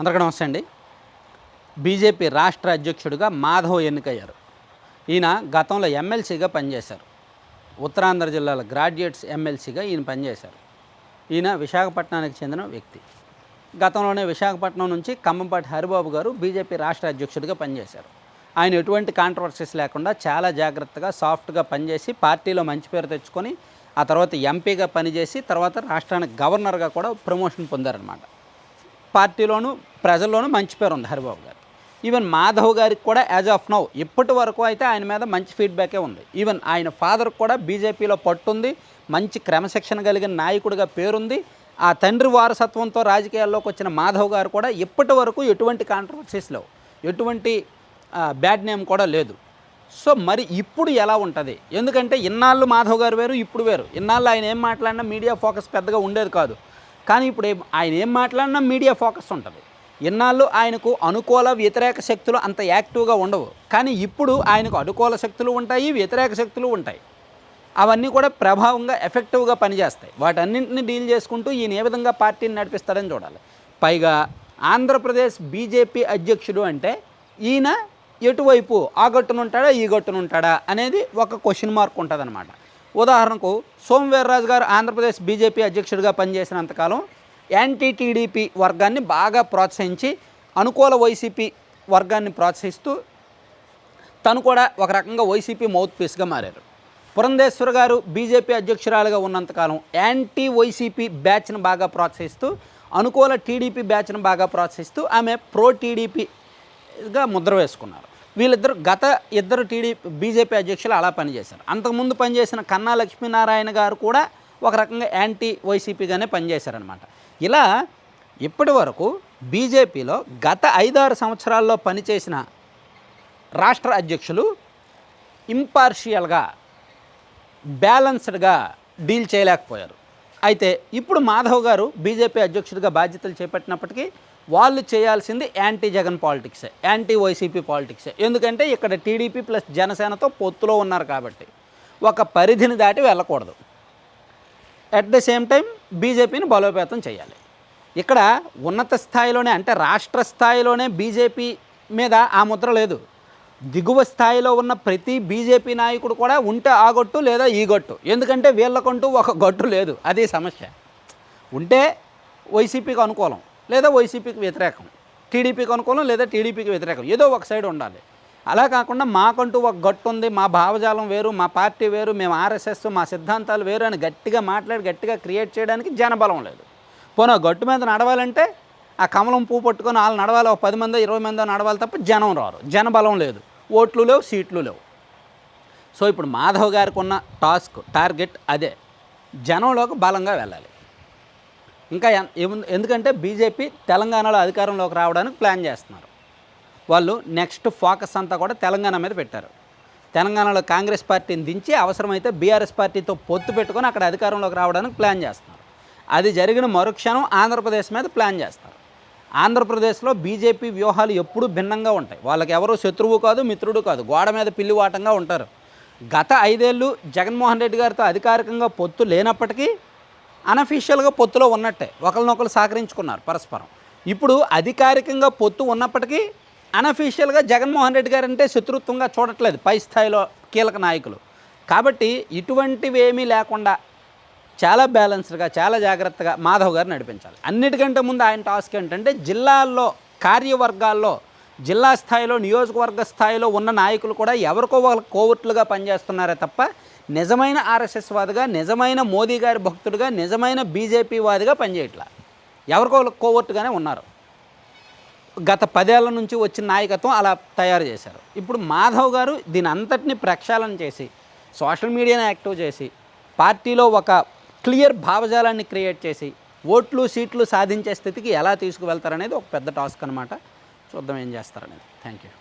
అందరికీ నమస్తే అండి. బీజేపీ రాష్ట్ర అధ్యక్షుడిగా మాధవ్ ఎన్నికయ్యారు. ఈయన గతంలో ఎమ్మెల్సీగా పనిచేశారు. ఉత్తరాంధ్ర జిల్లాల గ్రాడ్యుయేట్స్ ఎమ్మెల్సీగా ఈయన పనిచేశారు. ఈయన విశాఖపట్నానికి చెందిన వ్యక్తి. గతంలోనే విశాఖపట్నం నుంచి ఖమ్మంపాటి హరిబాబు గారు బీజేపీ రాష్ట్ర అధ్యక్షుడిగా పనిచేశారు. ఆయన ఎటువంటి కాంట్రవర్సీస్ లేకుండా చాలా జాగ్రత్తగా సాఫ్ట్గా పనిచేసి పార్టీలో మంచి పేరు తెచ్చుకొని ఆ తర్వాత ఎంపీగా పనిచేసి తర్వాత రాష్ట్రానికి గవర్నర్గా కూడా ప్రమోషన్ పొందారనమాట పార్టీలోనూ ప్రజల్లోనూ మంచి పేరు ఉంది హరిబాబు గారు. ఈవెన్ మాధవ్ గారికి కూడా యాజ్ ఆఫ్ నౌ ఇప్పటి వరకు అయితే ఆయన మీద మంచి ఫీడ్బ్యాకే ఉంది. ఈవెన్ ఆయన ఫాదర్ కూడా బీజేపీలో పట్టుంది మంచి క్రమశిక్షణ కలిగిన నాయకుడిగా పేరుంది. ఆ తండ్రి వారసత్వంతో రాజకీయాల్లోకి వచ్చిన మాధవ్ గారు కూడా ఇప్పటి వరకు ఎటువంటి కాంట్రవర్సీస్ లేవు. ఎటువంటి బ్యాడ్ నేమ్ కూడా లేదు. సో మరి ఇప్పుడు ఎలా ఉంటుంది? ఎందుకంటే ఇన్నాళ్ళు మాధవ్ గారు వేరు ఇప్పుడు వేరు. ఇన్నాళ్ళు ఆయన ఏం మాట్లాడినా మీడియా ఫోకస్ పెద్దగా ఉండేది కాదు. కానీ ఇప్పుడు ఆయన ఏం మాట్లాడినా మీడియా ఫోకస్ ఉంటుంది. ఇన్నాళ్ళు ఆయనకు అనుకూల వ్యతిరేక శక్తులు అంత యాక్టివ్గా ఉండవు. కానీ ఇప్పుడు ఆయనకు అనుకూల శక్తులు ఉంటాయి వ్యతిరేక శక్తులు ఉంటాయి. అవన్నీ కూడా ప్రభావంగా ఎఫెక్టివ్గా పనిచేస్తాయి. వాటన్నింటిని డీల్ చేసుకుంటూ ఈయన ఏ విధంగా పార్టీని నడిపిస్తాడని చూడాలి. పైగా ఆంధ్రప్రదేశ్ బీజేపీ అధ్యక్షుడు అంటే ఈయన ఎటువైపు ఆ గట్టున ఉంటాడా ఈ గట్టునుంటాడా అనేది ఒక క్వశ్చన్ మార్క్ ఉంటుందన్నమాట. ఉదాహరణకు సోమవీర్రాజు గారు ఆంధ్రప్రదేశ్ బీజేపీ అధ్యక్షుడిగా పనిచేసినంతకాలం యాంటీ టీడీపీ వర్గాన్ని బాగా ప్రోత్సహించి అనుకూల వైసీపీ వర్గాన్ని ప్రోత్సహిస్తూ తను కూడా ఒక రకంగా వైసీపీ మౌత్ పీస్గా మారారు. పురంధేశ్వర్ గారు బీజేపీ అధ్యక్షురాలుగా ఉన్నంతకాలం యాంటీ వైసీపీ బ్యాచ్ను బాగా ప్రోత్సహిస్తూ అనుకూల టీడీపీ బ్యాచ్ను బాగా ప్రోత్సహిస్తూ ఆమె ప్రో టీడీపీగా ముద్ర వేసుకున్నారు. వీళ్ళిద్దరు గత ఇద్దరు టీడీపీ బీజేపీ అధ్యక్షులు అలా పనిచేశారు. అంతకుముందు పనిచేసిన కన్నా లక్ష్మీనారాయణ గారు కూడా ఒక రకంగా యాంటీ వైసీపీగానే పనిచేశారనమాట ఇలా ఇప్పటి వరకు బీజేపీలో గత ఐదారు సంవత్సరాల్లో పనిచేసిన రాష్ట్ర అధ్యక్షులు ఇంపార్షియల్గా బ్యాలన్స్డ్గా డీల్ చేయలేకపోయారు. అయితే ఇప్పుడు మాధవ్ గారు బీజేపీ అధ్యక్షుడిగా బాధ్యతలు చేపట్టినప్పటికీ వాళ్ళు చేయాల్సింది యాంటీ జగన్ పాలిటిక్సే యాంటీ వైసీపీ పాలిటిక్సే. ఎందుకంటే ఇక్కడ టీడీపీ ప్లస్ జనసేనతో పొత్తులో ఉన్నారు కాబట్టి ఒక పరిధిని దాటి వెళ్ళకూడదు. అట్ ద సేమ్ టైం బీజేపీని బలోపేతం చేయాలి. ఇక్కడ ఉన్నత స్థాయిలోనే అంటే రాష్ట్ర స్థాయిలోనే బీజేపీ మీద ఆ ముద్ర లేదు. దిగువ స్థాయిలో ఉన్న ప్రతి బీజేపీ నాయకుడు కూడా ఉంటే ఆ గొట్టు లేదా ఈ గొట్టు. ఎందుకంటే వీళ్ళకంటూ ఒక గొట్టు లేదు. అది సమస్య. ఉంటే వైసీపీకి అనుకూలం. లేదా వైసీపీకి వ్యతిరేకం టీడీపీకి అనుకూలం లేదా టీడీపీకి వ్యతిరేకం ఏదో ఒక సైడ్ ఉండాలి. అలా కాకుండా మాకంటూ ఒక గట్టు ఉంది మా భావజాలం వేరు మా పార్టీ వేరు మేము ఆర్ఎస్ఎస్ మా సిద్ధాంతాలు వేరు అని గట్టిగా మాట్లాడి గట్టిగా క్రియేట్ చేయడానికి జనబలం లేదు. పోనీ గట్టు మీద నడవాలంటే ఆ కమలం పూ పట్టుకొని వాళ్ళు నడవాలి ఒక పది మందో ఇరవై మందో నడవాలి తప్ప జనం రారు జనబలం లేదు ఓట్లు లేవు సీట్లు లేవు. సో ఇప్పుడు మాధవ్ గారికి ఉన్న టాస్క్ టార్గెట్ అదే జనంలోకి బలంగా వెళ్ళాలి. ఇంకా ఎందుకంటే బీజేపీ తెలంగాణలో అధికారంలోకి రావడానికి ప్లాన్ చేస్తున్నారు. వాళ్ళు నెక్స్ట్ ఫోకస్ అంతా కూడా తెలంగాణ మీద పెట్టారు. తెలంగాణలో కాంగ్రెస్ పార్టీని దించి అవసరమైతే బీఆర్ఎస్ పార్టీతో పొత్తు పెట్టుకొని అక్కడ అధికారంలోకి రావడానికి ప్లాన్ చేస్తున్నారు. అది జరిగిన మరుక్షణం ఆంధ్రప్రదేశ్ మీద ప్లాన్ చేస్తారు. ఆంధ్రప్రదేశ్లో బీజేపీ వ్యూహాలు ఎప్పుడూ భిన్నంగా ఉంటాయి. వాళ్ళకి ఎవరు శత్రువు కాదు మిత్రుడు కాదు గోడ మీద పిల్లివాటంగా ఉంటారు. గత ఐదేళ్ళు జగన్మోహన్ రెడ్డి గారితో అధికారికంగా పొత్తు లేనప్పటికీ అనఫీషియల్గా పొత్తులో ఉన్నట్టే. ఒకరినొకరు సహకరించుకున్నారు పరస్పరం. ఇప్పుడు అధికారికంగా పొత్తు ఉన్నప్పటికీ అనఫీషియల్గా జగన్మోహన్ రెడ్డి గారు అంటే శత్రుత్వంగా చూడట్లేదు పై స్థాయిలో కీలక నాయకులు. కాబట్టి ఇటువంటివి ఏమీ లేకుండా చాలా బ్యాలెన్స్డ్గా చాలా జాగ్రత్తగా మాధవ్ గారు నడిపించాలి. అన్నిటికంటే ముందు ఆయన టాస్క్ ఏంటంటే జిల్లాల్లో కార్యవర్గాల్లో జిల్లా స్థాయిలో నియోజకవర్గ స్థాయిలో ఉన్న నాయకులు కూడా ఎవరికో వాళ్ళ కోవర్ట్లుగా పనిచేస్తున్నారే తప్ప నిజమైన ఆర్ఎస్ఎస్ వాదిగా నిజమైన మోదీ గారి భక్తుడిగా నిజమైన బీజేపీ వాదిగా పనిచేయట్లా. ఎవరికో కోవర్ట్గానే ఉన్నారు. గత పదేళ్ళ నుంచి వచ్చిన నాయకత్వం అలా తయారు చేశారు. ఇప్పుడు మాధవ్ గారు దీని అంతటిని ప్రక్షాళన చేసి సోషల్ మీడియాని యాక్టివ్ చేసి పార్టీలో ఒక క్లియర్ భావజాలాన్ని క్రియేట్ చేసి ఓట్లు సీట్లు సాధించే స్థితికి ఎలా తీసుకువెళ్తారనేది ఒక పెద్ద టాస్క్ అనమాట చూద్దాం ఏం చేస్తారనేది. Thank you